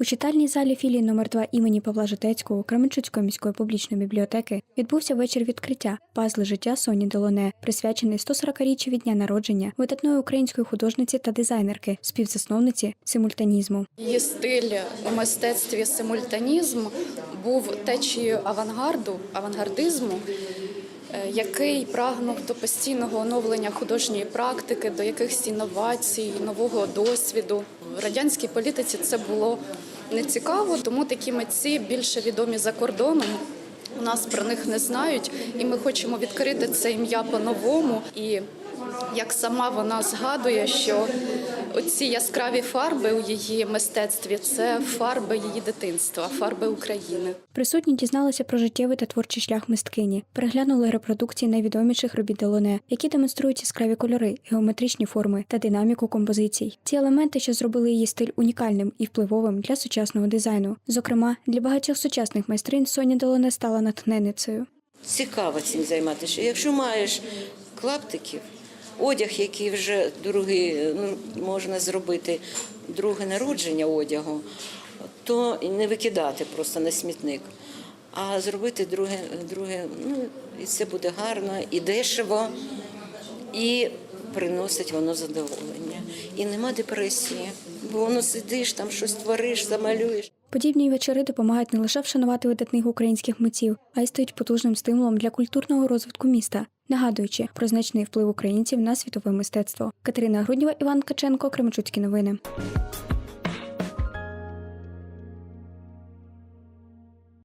У читальній залі філії номер 2 імені Павла Житецького Кременчуцької міської публічної бібліотеки відбувся вечір відкриття пазли життя Соні Делоне, присвячений 140-річчю від дня народження видатної української художниці та дизайнерки, співзасновниці симультанізму. Її стиль у мистецтві симультанізм був течією авангарду, авангардизму, який прагнув до постійного оновлення художньої практики, до якихось інновацій, нового досвіду. В радянській політиці це було не цікаво, тому такі митці більше відомі за кордоном. У нас про них не знають, і ми хочемо відкрити це ім'я по-новому. І як сама вона згадує, що оці яскраві фарби у її мистецтві це фарби її дитинства, фарби України. Присутні дізналися про життєвий та творчий шлях мисткині, переглянули репродукції найвідоміших робіт Делоне, які демонструють яскраві кольори, геометричні форми та динаміку композицій. Ці елементи, що зробили її стиль унікальним і впливовим для сучасного дизайну. Зокрема, для багатьох сучасних майстринь Соня Делоне стала натхненницею. цікаво цим займатися. Якщо маєш клаптиків, одяг, який вже другий, ну, можна зробити друге народження одягу, то не викидати просто на смітник, а зробити друге, друге ну, і це буде гарно, і дешево, і приносить воно задоволення. І нема депресії, бо воно сидиш, там щось твориш, замалюєш. Подібні вечори допомагають не лише вшанувати видатних українських митців, а й стають потужним стимулом для культурного розвитку міста, нагадуючи про значний вплив українців на світове мистецтво. Катерина Груднєва, Іван Каченко, Кременчуцькі новини.